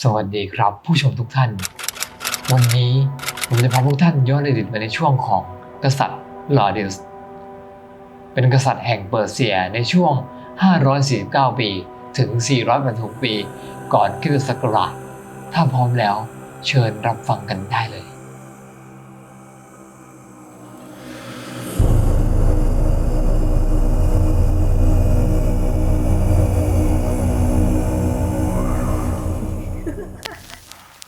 สวัสดีครับผู้ชมทุกท่าน วันนี้ผมจะพาทุกท่านย้อนอดีตมาในช่วงของกษัตริย์ลอดิสเป็นกษัตริย์แห่งเปอร์เซียในช่วง 549 ปี ถึง 486 ปี ก่อนคริสตศักราช ถ้าพร้อมแล้วเชิญรับฟังกันได้เลย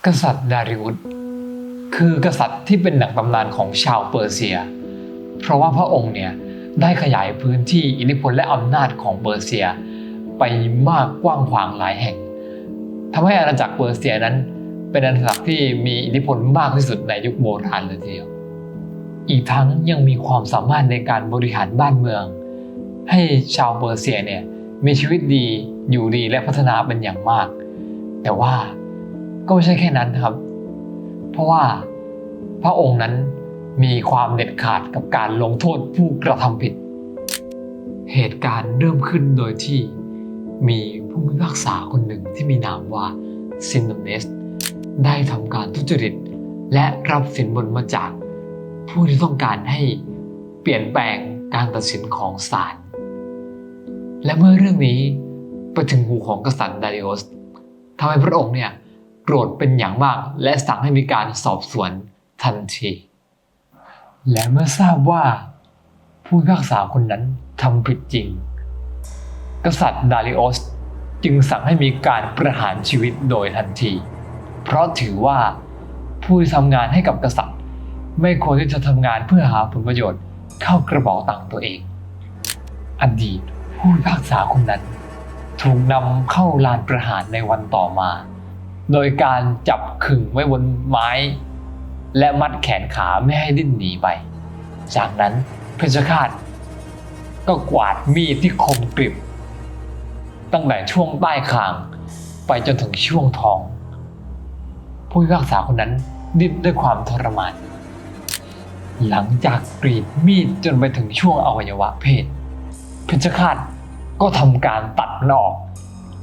กษัตริย์ดาริอุสคือกษัตริย์ที่เป็นหนังตำนานของชาวเปอร์เซีย เพราะว่าพระองค์เนี่ยได้ขยายพื้นที่อิทธิพลและอำนาจของเปอร์เซีย ไปมากกว้างขวางหลายแห่งทำให้อาณาจักรเปอร์เซียนั้น เป็นอาณาจักรที่มีอิทธิพลมากที่สุดในยุคโบราณเลยทีเดียว อีกทั้งยังมีความสามารถในการบริหารบ้านเมือง ให้ชาวเปอร์เซียเนี่ยมีชีวิตดีอยู่ดีและพัฒนาเป็นอย่างมาก แต่ว่า ก็ไม่ใช่แค่นั้นครับ เพราะว่าพระองค์นั้นมีความเด็ดขาดกับการลงโทษผู้กระทำผิด เหตุการณ์เริ่มขึ้นโดยที่มีผู้พิพากษาคนหนึ่งที่มีนามว่าซินนเนสได้ทำการทุจริต และรับสินบนมาจากผู้ที่ต้องการให้เปลี่ยนแปลงการตัดสินของศาล และเมื่อเรื่องนี้ไปถึงหูของกษัตริย์ดาริโอสทำให้พระองค์เนี่ย โกรธเป็นอย่างมาก และสั่งให้มีการสอบสวนทันที และเมื่อทราบว่า ผู้พิพากษาคนนั้นทำผิดจริง กษัตริย์ดาริโอสจึงสั่งให้มีการประหารชีวิตโดยทันที เพราะถือว่าผู้ที่ทำงานให้กับกษัตริย์ ไม่ควรที่จะทำงานเพื่อหาผลประโยชน์เข้ากระเป๋าตังค์ตัวเอง อดีตผู้พิพากษาคนนั้น ถูกนำเข้าลานประหารในวันต่อมา โดยการจับขึงไว้บนไม้ และมัดแขนขาไม่ให้ดิ้นหนีไป จากนั้นเพชฌฆาตก็กวาดมีดที่คมกริบ ตั้งแต่ช่วงใต้คางไปจนถึงช่วงท้อง ผู้พิพากษาคนนั้นดิ้นด้วยความทรมาน หลังจากกรีดมีดจนไปถึงช่วงอวัยวะเพศ เพชฌฆาตก็ทำการตัดมันออก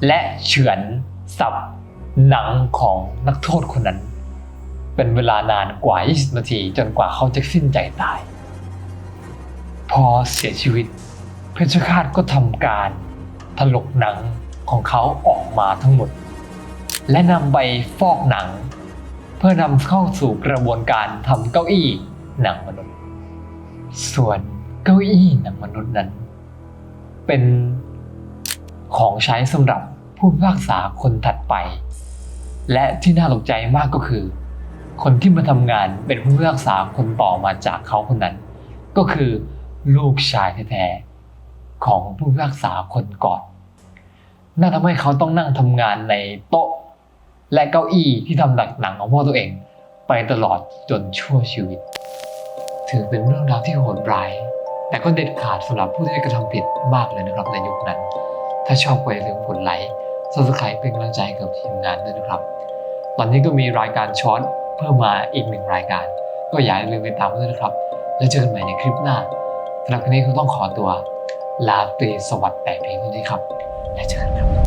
และเฉือนสับ หนังของนักโทษคนนั้น เป็นเวลานานกว่า 20 นาที จนกว่าเขาจะสิ้นใจตาย พอเสียชีวิต เพชฌฆาตก็ทำการถลกหนังของเขาออกมาทั้งหมด และนำไปฟอกหนัง เพื่อนำเข้าสู่กระบวนการทำเก้าอี้หนังมนุษย์ ส่วนเก้าอี้หนังมนุษย์นั้น เป็นของใช้สำหรับผู้พิพากษาคนถัดไป และที่น่าตกใจมากก็คือ คนที่มาทำงานเป็นผู้พิพากษาคนต่อมาจากเขาคนนั้น ก็คือลูกชายแท้ๆของผู้พิพากษาคนก่อนนั่นทำให้เขาต้องนั่งทำงานในโต๊ะ และเก้าอี้ที่ทำจากหนังของพ่อตัวเองไปตลอดจนชั่วชีวิต ถือเป็นเรื่องราวที่โหดร้าย แต่ก็เด็ดขาดสำหรับผู้ที่กระทำผิดมากเลยนะครับในยุคนั้น ถ้าชอบก็อย่าลืมกดไลค์ subscribe เป็นกำลังใจให้กับทีมงานด้วยนะครับ ตอนนี้ก็มีรายการช็อตเพิ่มมาอีกหนึ่งรายการ ก็อย่าลืมติดตามด้วยนะครับ แล้วเจอกันใหม่ในคลิปหน้าสำหรับวันนี้ก็ต้องขอตัวลาตรีสวัสดิ์แต่เพียงเท่านี้ครับ และเจอกันครับ